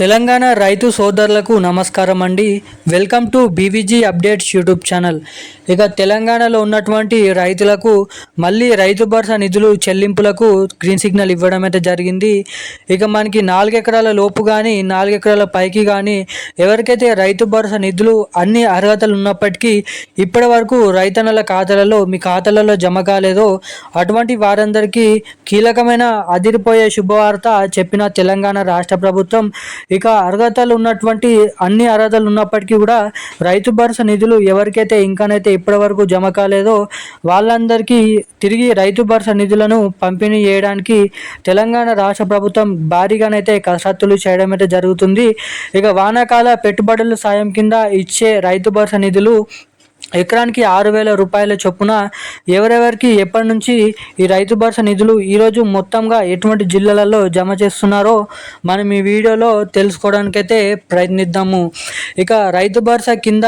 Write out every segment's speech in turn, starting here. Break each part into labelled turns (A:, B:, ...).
A: తెలంగాణ రైతు సోదరులకు నమస్కారం అండి. Welcome to BVG updates YouTube channel. ఇక తెలంగాణలో ఉన్నటువంటి రైతులకు మళ్ళీ రైతు భరోసా నిధులు చెల్లింపులకు గ్రీన్ సిగ్నల్ ఇవ్వడం అయితే జరిగింది. ఇక మనకి నాలుగు ఎకరాల లోపు కానీ నాలుగెకరాల పైకి కానీ ఎవరికైతే రైతు భరోసా నిధులు అన్ని అర్హతలు ఉన్నప్పటికీ ఇప్పటి వరకు రైతన్నల ఖాతాలలో మీ ఖాతాలలో జమ కాలేదో అటువంటి వారందరికీ కీలకమైన అదిరిపోయే శుభవార్త చెప్పిన తెలంగాణ రాష్ట్ర ప్రభుత్వం ఇక అర్హతలు ఉన్నటువంటి అన్ని అర్హతలు ఉన్నప్పటికీ కూడా రైతు భరోసా నిధులు ఎవరికైతే ఇంకానైతే ఇప్పటివరకు జమ కాలేదో వాళ్ళందరికీ తిరిగి రైతు భరోసా నిధులను పంపిణీ చేయడానికి తెలంగాణ రాష్ట్ర ప్రభుత్వం భారీగానైతే కసరత్తులు చేయడం అయితే జరుగుతుంది. ఇక వానాకాల పెట్టుబడుల సాయం కింద ఇచ్చే రైతు భరోసా నిధులు ఎకరానికి ఆరు వేల రూపాయల చొప్పున ఎవరెవరికి ఎప్పటి నుంచి ఈ రైతు భరోసా నిధులు ఈరోజు మొత్తంగా ఎటువంటి జిల్లాలలో జమ చేస్తున్నారో మనం ఈ వీడియోలో తెలుసుకోవడానికైతే ప్రయత్నిద్దాము. ఇక రైతు భరోసా కింద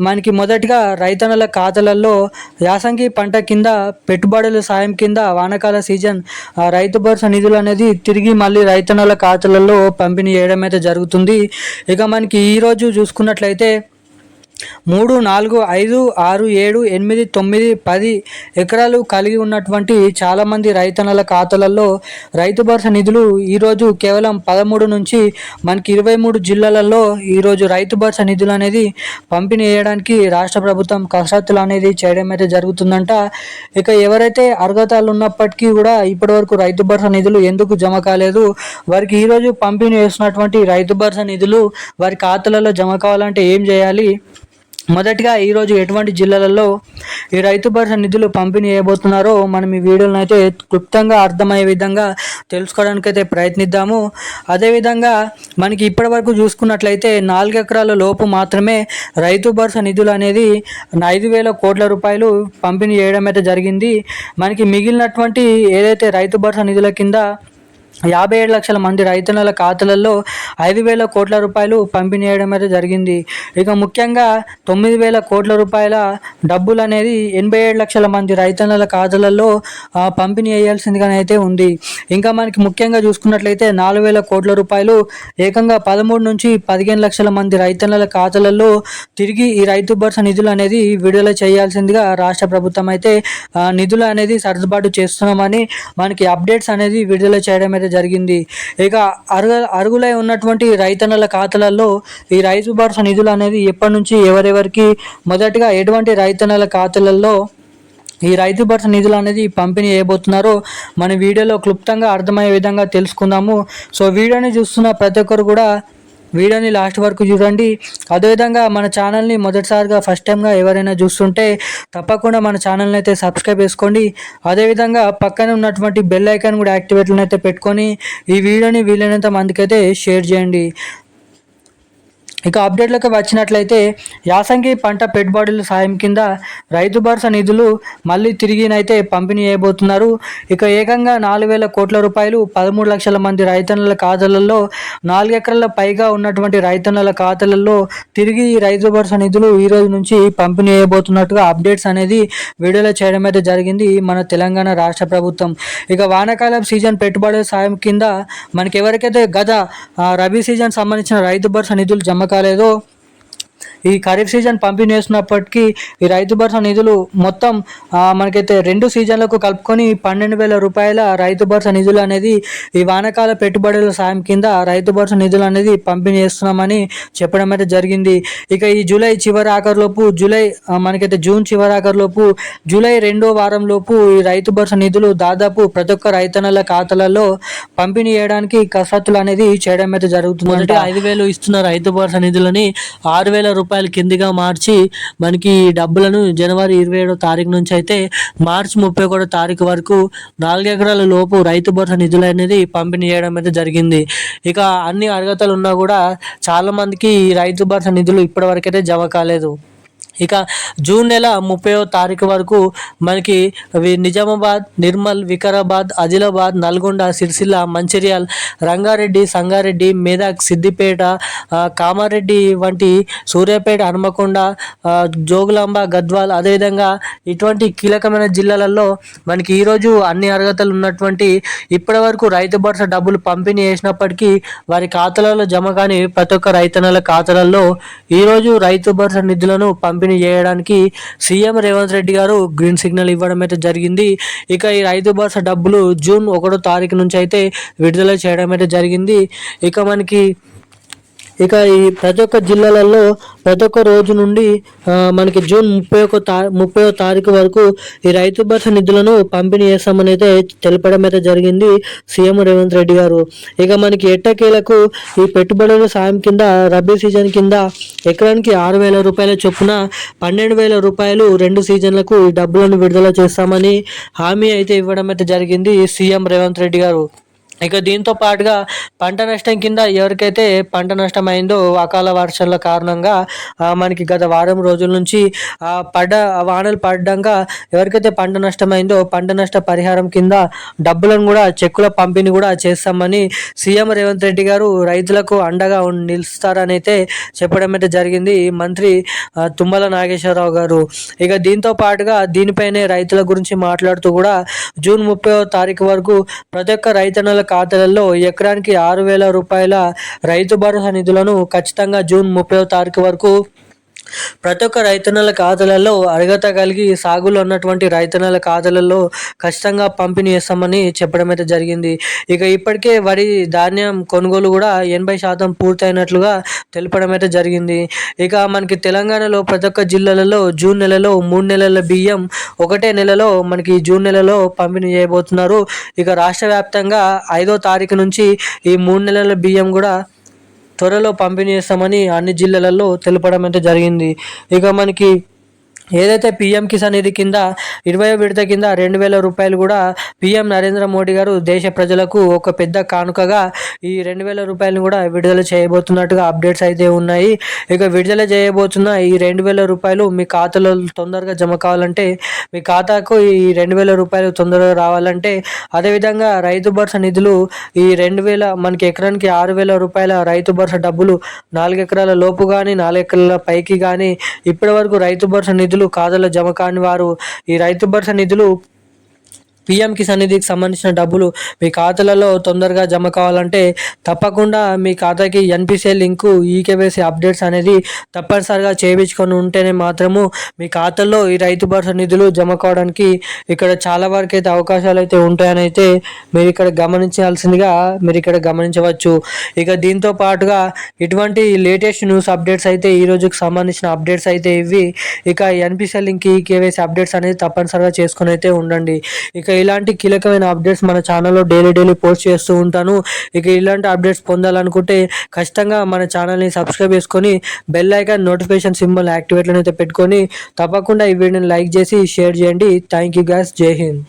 A: మనకి మొదటిగా రైతన్నల ఖాతాలలో యాసంగి పంట కింద పెట్టుబడుల సాయం కింద వానకాల సీజన్ ఆ రైతు భరోసా నిధులు అనేది తిరిగి మళ్ళీ రైతన్నల ఖాతాలలో పంపిణీ చేయడం అయితే జరుగుతుంది. ఇక మనకి ఈరోజు చూసుకున్నట్లయితే మూడు నాలుగు ఐదు ఆరు ఏడు ఎనిమిది తొమ్మిది పది ఎకరాలు కలిగి ఉన్నటువంటి చాలామంది రైతన్నల ఖాతాలలో రైతు భరోసా నిధులు ఈరోజు కేవలం పదమూడు నుంచి మనకి ఇరవై మూడు జిల్లాలలో ఈరోజు రైతు భరోసా నిధులు అనేది పంపిణీ చేయడానికి రాష్ట్ర ప్రభుత్వం కసరత్తులు అనేది చేయడం అయితే జరుగుతుందంట. ఇక ఎవరైతే అర్హతలు ఉన్నప్పటికీ కూడా ఇప్పటివరకు రైతు భరోసా నిధులు ఎందుకు జమ కాలేదు వారికి ఈరోజు పంపిణీ చేస్తున్నటువంటి రైతు భరోసా నిధులు వారి ఖాతాలలో జమ కావాలంటే ఏం చేయాలి? మొదటిగా ఈరోజు ఎటువంటి జిల్లాలలో ఈ రైతు భరోసా నిధులు పంపిణీ చేయబోతున్నారో మనం ఈ వీడియోలను అయితే క్లుప్తంగా అర్థమయ్యే విధంగా తెలుసుకోవడానికి అయితే ప్రయత్నిద్దాము. అదేవిధంగా మనకి ఇప్పటి వరకు చూసుకున్నట్లయితే నాలుగు ఎకరాల లోపు మాత్రమే రైతు భరోసా నిధులు అనేది ఐదు వేల కోట్ల రూపాయలు పంపిణీ చేయడం అయితే జరిగింది. మనకి మిగిలినటువంటి ఏదైతే రైతు భరోసా నిధుల కింద యాభై ఏడు లక్షల మంది రైతన్నల ఖాతాలలో ఐదు వేల కోట్ల రూపాయలు పంపిణీ చేయడం అయితే జరిగింది. ఇక ముఖ్యంగా తొమ్మిది వేల కోట్ల రూపాయల డబ్బులు అనేది ఎనభై ఏడు లక్షల మంది రైతన్నల ఖాతాలలో పంపిణీ చేయాల్సిందిగానే అయితే ఉంది. ఇంకా మనకి ముఖ్యంగా చూసుకున్నట్లయితే నాలుగు వేల కోట్ల రూపాయలు ఏకంగా పదమూడు నుంచి పదిహేను లక్షల మంది రైతన్నల ఖాతాలలో తిరిగి ఈ రైతు భరోసా నిధులు అనేది విడుదల చేయాల్సిందిగా రాష్ట్ర ప్రభుత్వం అయితే నిధులు అనేది సర్దుబాటు చేస్తున్నామని మనకి అప్డేట్స్ అనేది విడుదల చేయడం అయితే జరిగింది. ఇక అరుగు అరుగులై ఉన్నటువంటి రైతన్నల ఖాతాలలో ఈ రైతు భరోసా నిధులు అనేది ఎప్పటి నుంచి ఎవరెవరికి మొదటగా ఎటువంటి రైతన్నల ఖాతాలలో ఈ రైతు భరోసా నిధులు అనేది పంపిణీ చేయబోతున్నారో మన వీడియోలో క్లుప్తంగా అర్థమయ్యే విధంగా తెలుసుకుందాము. సో వీడియోని చూస్తున్న ప్రతి ఒక్కరు కూడా వీడియోని లాస్ట్ వరకు చూడండి. అదేవిధంగా మన ఛానల్ని మొదటిసారిగా ఫస్ట్ టైంగా ఎవరైనా చూస్తుంటే తప్పకుండా మన ఛానల్ని అయితే సబ్స్క్రైబ్ చేసుకోండి. అదేవిధంగా పక్కన ఉన్నటువంటి బెల్ ఐకాన్ కూడా యాక్టివేట్లను అయితే పెట్టుకొని ఈ వీడియోని వీలైనంత మందికైతే షేర్ చేయండి. ఇక అప్డేట్లకు వచ్చినట్లయితే యాసంగి పంట పెట్టుబడుల సాయం కింద రైతు భరోసా నిధులు మళ్ళీ తిరిగినైతే పంపిణీ చేయబోతున్నారు. ఇక ఏకంగా నాలుగు వేల కోట్ల రూపాయలు పదమూడు లక్షల మంది రైతన్నుల ఖాతాలలో నాలుగెకరాల పైగా ఉన్నటువంటి రైతన్నుల ఖాతాలలో తిరిగి రైతు భరోసా నిధులు ఈ రోజు నుంచి పంపిణీ చేయబోతున్నట్టుగా అప్డేట్స్ అనేది విడుదల చేయడం అయితే జరిగింది మన తెలంగాణ రాష్ట్ర ప్రభుత్వం. ఇక వానాకాలం సీజన్ పెట్టుబడుల సాయం కింద మనకి ఎవరికైతే గత రబీ సీజన్ సంబంధించిన రైతు భరోసా నిధులు జమ కాలేదో ఈ ఖరీఫ్ సీజన్ పంపిణీ చేస్తున్నప్పటికీ ఈ రైతు భరోసా నిధులు మొత్తం మనకైతే రెండు సీజన్లకు కలుపుకొని పన్నెండు వేల రూపాయల రైతు భరోసా నిధులు అనేది ఈ వానకాల పెట్టుబడుల సాయం కింద రైతు భరోసా నిధులు అనేది పంపిణీ చేస్తున్నామని చెప్పడం అయితే జరిగింది. ఇక ఈ జూలై చివరి ఆఖరులోపు జూలై మనకైతే జూన్ చివరి ఆఖరులోపు జూలై రెండో వారం లోపు ఈ రైతు భరోసా నిధులు దాదాపు ప్రతి ఒక్క రైతన్నల ఖాతాలలో పంపిణీ చేయడానికి కసరత్తులు అనేది చేయడం అయితే జరుగుతుంది
B: మొదటి ఐదు వేలు ఇస్తున్న రైతు భరోసా నిధులని ఆరు వేల రూపాయల కిందిగా మార్చి మనకి ఈ డబ్బులను జనవరి ఇరవై ఏడో తారీఖు నుంచి అయితే మార్చి ముప్పై ఒకటో తారీఖు వరకు నాలుగు ఎకరాల లోపు రైతు భరోసా నిధులు అనేది పంపిణీ చేయడం అయితే జరిగింది. ఇక అన్ని అర్హతలు ఉన్నా కూడా చాలా మందికి ఈ రైతు భరోసా నిధులు ఇప్పటివరకైతే జమ కాలేదు. ఇక జూన్ నెల ముప్పైవ తారీఖు వరకు మనకి నిజామాబాద్ నిర్మల్ వికారాబాద్ ఆదిలాబాద్ నల్గొండ సిరిసిల్ల మంచిర్యాల్ రంగారెడ్డి సంగారెడ్డి మేదక్ సిద్దిపేట కామారెడ్డి వంటి సూర్యాపేట హనుమకొండ జోగులాంబ గద్వాల్ అదేవిధంగా ఇటువంటి కీలకమైన జిల్లాలలో మనకి ఈరోజు అన్ని అర్హతలు ఉన్నటువంటి ఇప్పటి వరకు రైతు భరోసా డబ్బులు పంపిణీ చేసినప్పటికీ వారి ఖాతాలలో జమ కాని ప్రతి ఒక్క రైతన్నల ఖాతాలలో ఈరోజు రైతు భరోసా నిధులను పంపిణీ చేయడానికి సీఎం రేవంత్ రెడ్డి గారు గ్రీన్ సిగ్నల్ ఇవ్వడం అయితే జరిగింది. ఇక ఈ రైతు భరోసా డబ్బులు జూన్ ఒకటో తారీఖు నుంచి అయితే విడుదల చేయడం అయితే జరిగింది. ఇక మనకి ఇక ఈ ప్రతి ఒక్క జిల్లాలలో ప్రతి ఒక్క రోజు నుండి మనకి జూన్ ముప్పై ఒక తా ముప్పై తారీఖు వరకు ఈ రైతు భరోసా నిధులను పంపిణీ చేస్తామని అయితే తెలపడం అయితే జరిగింది సీఎం రేవంత్ రెడ్డి గారు. ఇక మనకి ఎట్టకేలకు ఈ పెట్టుబడుల సాయం కింద రబీ సీజన్ కింద ఎకరానికి ఆరు వేల రూపాయల చొప్పున పన్నెండు వేల రూపాయలు రెండు సీజన్లకు ఈ డబ్బులను విడుదల చేస్తామని హామీ అయితే ఇవ్వడం అయితే జరిగింది సీఎం రేవంత్ రెడ్డి గారు. ఇక దీంతో పాటుగా పంట నష్టం కింద ఎవరికైతే పంట నష్టం అయిందో అకాల వర్షాల కారణంగా మనకి గత వారం రోజుల నుంచి పడ్డ వానలు పడ్డంగా ఎవరికైతే పంట నష్టమైందో పంట నష్ట పరిహారం కింద డబ్బులను కూడా చెక్కుల పంపిణీ కూడా చేస్తామని సీఎం రేవంత్ రెడ్డి గారు రైతులకు అండగా నిలుస్తారని అయితే చెప్పడం అయితే జరిగింది మంత్రి తుమ్మల నాగేశ్వరరావు గారు. ఇక దీంతో పాటుగా దీనిపైనే రైతుల గురించి మాట్లాడుతూ కూడా జూన్ ముప్పై తారీఖు వరకు ప్రతి ఒక్క రైతన్నల ఖాతాలలో ఎకరానికి ఆరు వేల రూపాయల రైతు భరోసా నిధులను ఖచ్చితంగా జూన్ ముప్పై తారీఖు వరకు ప్రతి ఒక్క రైతన్నల ఖాతాలలో అర్హత కలిగి సాగులో ఉన్నటువంటి రైతన్నల ఖాతాలలో ఖచ్చితంగా పంపిణీ చేస్తామని చెప్పడం అయితే జరిగింది. ఇక ఇప్పటికే వరి ధాన్యం కొనుగోలు కూడా ఎనభై శాతం పూర్తయినట్లుగా తెలపడం అయితే జరిగింది. ఇక మనకి తెలంగాణలో ప్రతి ఒక్క జిల్లాలలో జూన్ నెలలో మూడు నెలల బియ్యం ఒకటే నెలలో మనకి జూన్ నెలలో పంపిణీ చేయబోతున్నారు. ఇక రాష్ట్ర వ్యాప్తంగా ఐదో తారీఖు నుంచి ఈ మూడు నెలల బియ్యం కూడా త్వరలో పంపిణీ చేస్తామని అన్ని జిల్లాలలో తెలపడం అయితే జరిగింది. ఇక మనకి ఏదైతే పిఎం కిసాన్ నిధి కింద ఇరవై విడత కింద రెండు వేల రూపాయలు కూడా పిఎం నరేంద్ర మోడీ గారు దేశ ప్రజలకు ఒక పెద్ద కానుకగా ఈ రెండు వేల రూపాయలను కూడా విడుదల చేయబోతున్నట్టుగా అప్డేట్స్ అయితే ఉన్నాయి. ఇక విడుదల చేయబోతున్న ఈ రెండు వేల రూపాయలు మీ ఖాతాలో తొందరగా జమ కావాలంటే మీ ఖాతాకు ఈ రెండు వేల రూపాయలు తొందరగా రావాలంటే అదేవిధంగా రైతు భరోసా నిధులు ఈ రెండు వేల మనకి ఎకరానికి ఆరు వేల రూపాయల రైతు భరోసా డబ్బులు నాలుగు ఎకరాల లోపు కానీ నాలుగు ఎకరాల పైకి కానీ ఇప్పటి వరకు రైతు భరోసా నిధులు ఖాతాలో జమ కాని వారు ఈ రైతు భరోసా నిధులు పిఎం కిసాన్ నిధికి సంబంధించిన డబ్బులు మీ ఖాతాలలో తొందరగా జమ కావాలంటే తప్పకుండా మీ ఖాతాకి ఎన్పిసిఐ లింకు ఈకేవైసీ అప్డేట్స్ అనేది తప్పనిసరిగా చేయించుకొని ఉంటేనే మాత్రము మీ ఖాతాలో ఈ రైతు భరోసా నిధులు జమ కావడానికి ఇక్కడ చాలా వరకు అయితే అవకాశాలు అయితే ఉంటాయని అయితే మీరు ఇక్కడ గమనించాల్సిందిగా మీరు ఇక్కడ గమనించవచ్చు. ఇక దీంతో పాటుగా ఇటువంటి లేటెస్ట్ న్యూస్ అప్డేట్స్ అయితే ఈ రోజుకి సంబంధించిన అప్డేట్స్ అయితే ఇవి. ఇక ఎన్పిసిఐ లింక్ ఈకేవైసీ అప్డేట్స్ అనేది తప్పనిసరిగా చేసుకొని అయితే ఉండండి. ఇక ఇలాంటి కీలకమైన అప్డేట్స్ మన ఛానల్లో డైలీ డైలీ పోస్ట్ చేస్తూ ఉంటాను. ఇక ఇలాంటి అప్డేట్స్ పొందాలనుకుంటే ఖచ్చితంగా మన ఛానల్ని సబ్స్క్రైబ్ చేసుకొని బెల్ ఐకాన్ నోటిఫికేషన్ సింబల్ యాక్టివేట్లో అయితే పెట్టుకొని తప్పకుండా ఈ వీడియోని లైక్ చేసి షేర్ చేయండి. థ్యాంక్ యూ గ్యాస్ జై హింద్